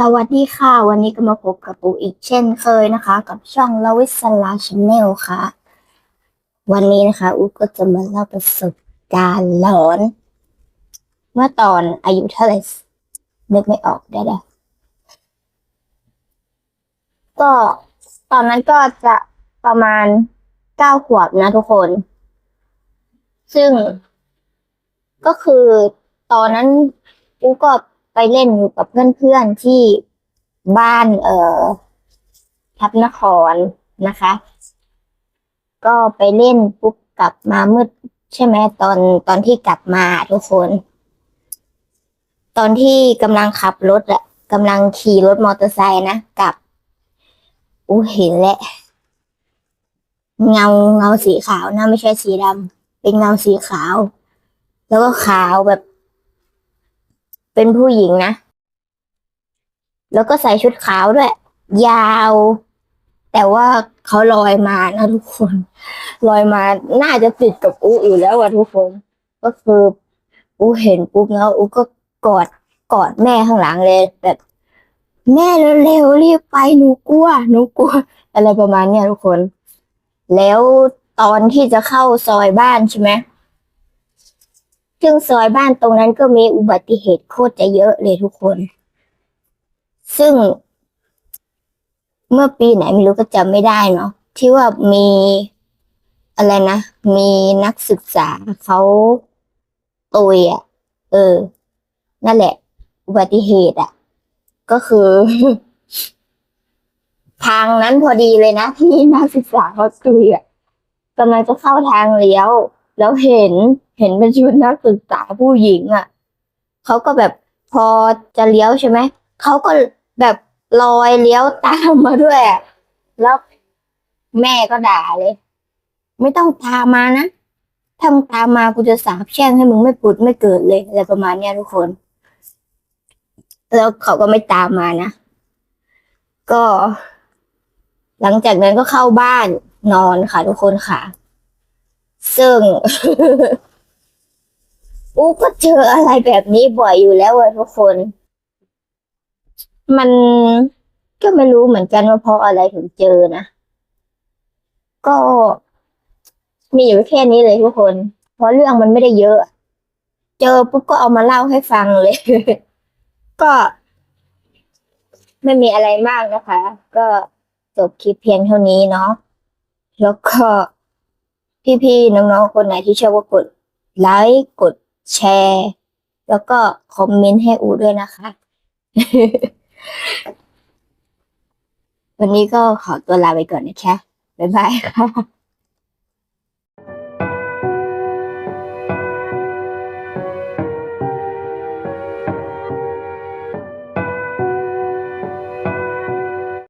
สวัสดีค่ะ วันนี้ก็มาพบกับปูอีกเช่นเคยนะคะ กับช่องลาวิสลาชาแนลค่ะ วันนี้นะคะอูก็จะมาเล่าประสบการณ์หลอน เมื่อตอนอายุเท่าไหร่นึกไม่ออกได้เลยก็ตอนนั้นก็จะประมาณเก้าขวบนะทุกคน ซึ่งก็คือตอนนั้นอูก็ ไปเล่นอยู่กับเพื่อนๆที่บ้านเอ่อทับนครนะคะ ก็ไปเล่นปุ๊บกลับมามืดใช่ไหมตอนตอนที่กลับมาทุกคน ตอนที่กำลังขับรถอะกำลังขี่รถมอเตอร์ไซค์นะกลับอู้เห็นแหละ เงาเงาสีขาวนะไม่ใช่สีดำเป็นเงาสีขาว แล้วก็ขาวแบบ เป็นผู้หญิงนะ แล้วก็ใส่ชุดขาวด้วย ยาว แต่ว่าเขาลอยมานะทุกคน ลอยมาน่าจะติดกับอูอยู่แล้วอะทุกคน ก็คืออูเห็นปุ๊บแล้วอูก็กอดกอดแม่ข้างหลังเลย แบบ แม่เร็วๆรีบไปหนูกลัวหนูกลัว อะไรประมาณเนี้ยทุกคน แล้วตอนที่จะเข้าซอยบ้านใช่ไหม ซึ่งซอยบ้านตรงนั้นก็มีอุบัติเหตุโคตรจะเยอะเลยทุกคน ซึ่ง เมื่อปีไหนไม่รู้ก็จำไม่ได้เนาะที่ว่ามีอะไรนะ มีนักศึกษาเขาตุยอะ เออ นั่นแหละ อุบัติเหตุอะ ก็คือทางนั้นพอดีเลยนะที่นักศึกษาเขาตุยอะกำลังจะเข้าทางเลี้ยว แล้วเห็นเห็นเป็นชุดนักศึกษาผู้หญิงอะเขาก็แบบพอจะเลี้ยวใช่ไหมเขาก็แบบลอยเลี้ยวตามมาด้วย แล้วแม่ก็ด่าเลย ไม่ต้องตามมานะถ้ามึงตามมากูจะสาบแช่งให้มึงไม่ปุดไม่เกิดเลยอะไรประมาณเนี้ยทุกคน แล้วเขาก็ไม่ตามมานะ ก็ หลังจากนั้นก็เข้าบ้านนอนค่ะทุกคนค่ะ ซึ่งอู้ก็เจออะไรแบบนี้บ่อยอยู่แล้วอะทุกคน มันก็ไม่รู้เหมือนกันว่าเพราะอะไรถึงเจอนะ ก็มีอยู่แค่นี้เลยทุกคน เพราะเรื่องมันไม่ได้เยอะ เจอปุ๊บก็เอามาเล่าให้ฟังเลย ก็ไม่มีอะไรมากนะคะ ก็จบคลิปเพียงเท่านี้เนาะแล้วก็ พี่ๆน้องๆคนไหนที่ชอบก็กดไลค์กดแชร์ แล้วก็คอมเมนต์ให้อูด้วยนะคะ วันนี้ก็ขอตัวลาไปก่อนนะคะบ๊ายบายค่ะ